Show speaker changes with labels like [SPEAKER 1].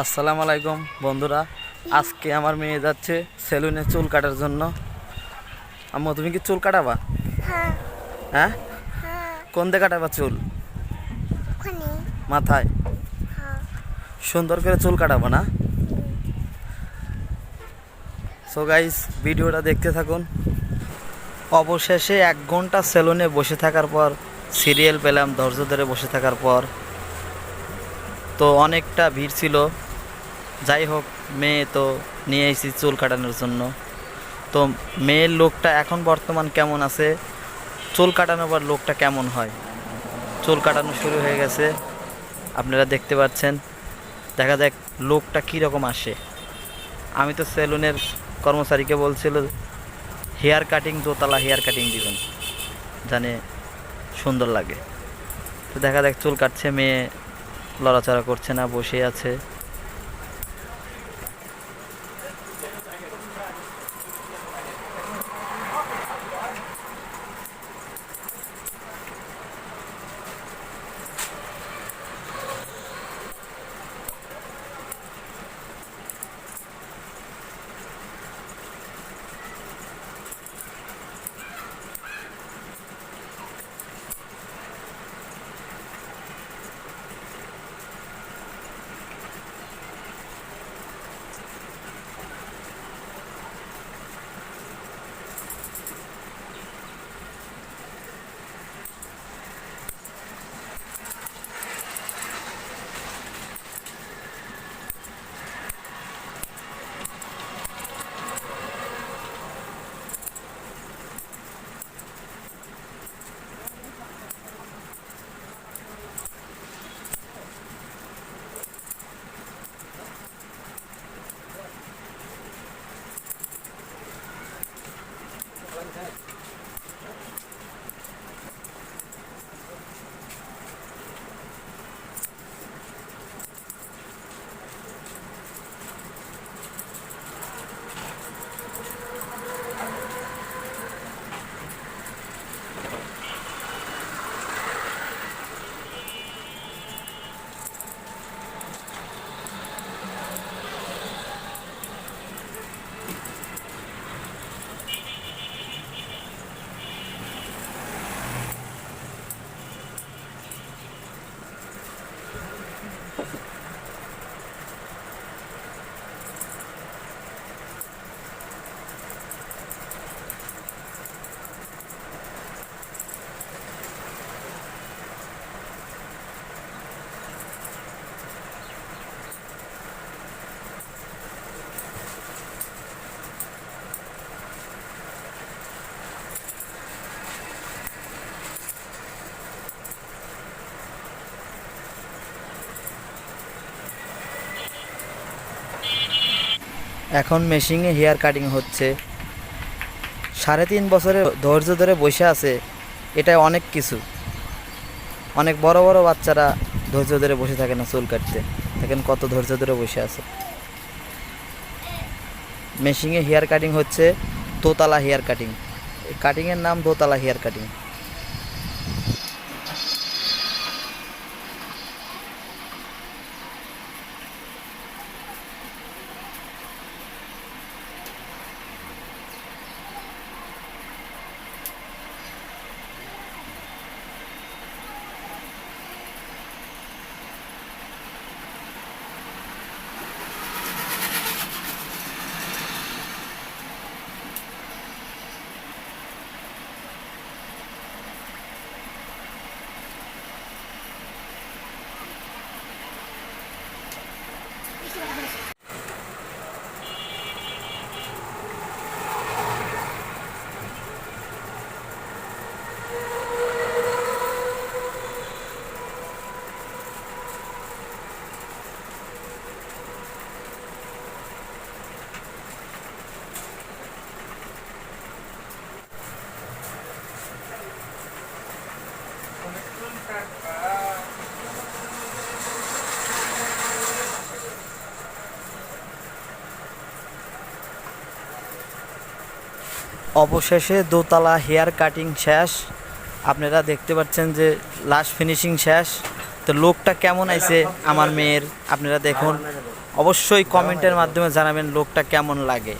[SPEAKER 1] আসসালামু আলাইকুম বন্ধুরা। আজকে আমার মেয়ে যাচ্ছে সেলুনে চুল কাটার জন্য। আম্মু তুমি কি চুল কাটাবা?
[SPEAKER 2] হ্যাঁ।
[SPEAKER 1] হ্যাঁ?
[SPEAKER 2] হ্যাঁ।
[SPEAKER 1] কোন দিয়ে কাটাবা চুল? মাথায়?
[SPEAKER 2] হ্যাঁ।
[SPEAKER 1] সুন্দর করে চুল কাটাবো না? সো গাইস ভিডিওটা দেখতে থাকুন। অবশেষে এক ঘণ্টা সেলুনে বসে থাকার পর সিরিয়াল পেলাম ধৈর্য ধরে বসে থাকার পর। তো অনেকটা ভিড় ছিল। যাই হোক, মেয়ে তো নিয়ে এসেছি চুল কাটানোর জন্য। তো মেয়ের লোকটা এখন বর্তমান কেমন আছে? চুল কাটানো পর লোকটা কেমন হয়? চুল কাটানো শুরু হয়ে গেছে। আপনারা দেখতে পাচ্ছেন। দেখা যাক লোকটা কীরকম আসে। আমি তো সেলুনের কর্মচারীকে বলছিল, হেয়ার কাটিং, দোতলা হেয়ার কাটিং দিবেন। জানে সুন্দর লাগে। তো দেখা যাক চুল কাটছে মেয়ে লড়াচড়া করছে না বসে আছে। এখন মেশিনে হেয়ার কাটিং হচ্ছে। সাড়ে তিন বছরে ধৈর্য ধরে বসে আছে এটা অনেক কিছু। অনেক বড় বড় বাচ্চারা ধৈর্য ধরে বসে থাকে না চুল কাটতে। দেখেন কত ধৈর্য ধরে বসে আছে। মেশিনে হেয়ার কাটিং হচ্ছে দোতলা হেয়ার কাটিং। কাটিংয়ের নাম দোতলা হেয়ার কাটিং। অবশেষে দোতলা হেয়ার কাটিং শেষ। আপনারা দেখতে পাচ্ছেন যে লাস্ট ফিনিশিং শেষ। তো লোকটা কেমন আইছে আমার মেয়ের, আপনারা দেখুন। অবশ্যই কমেন্টের মাধ্যমে জানাবেন লোকটা কেমন লাগে।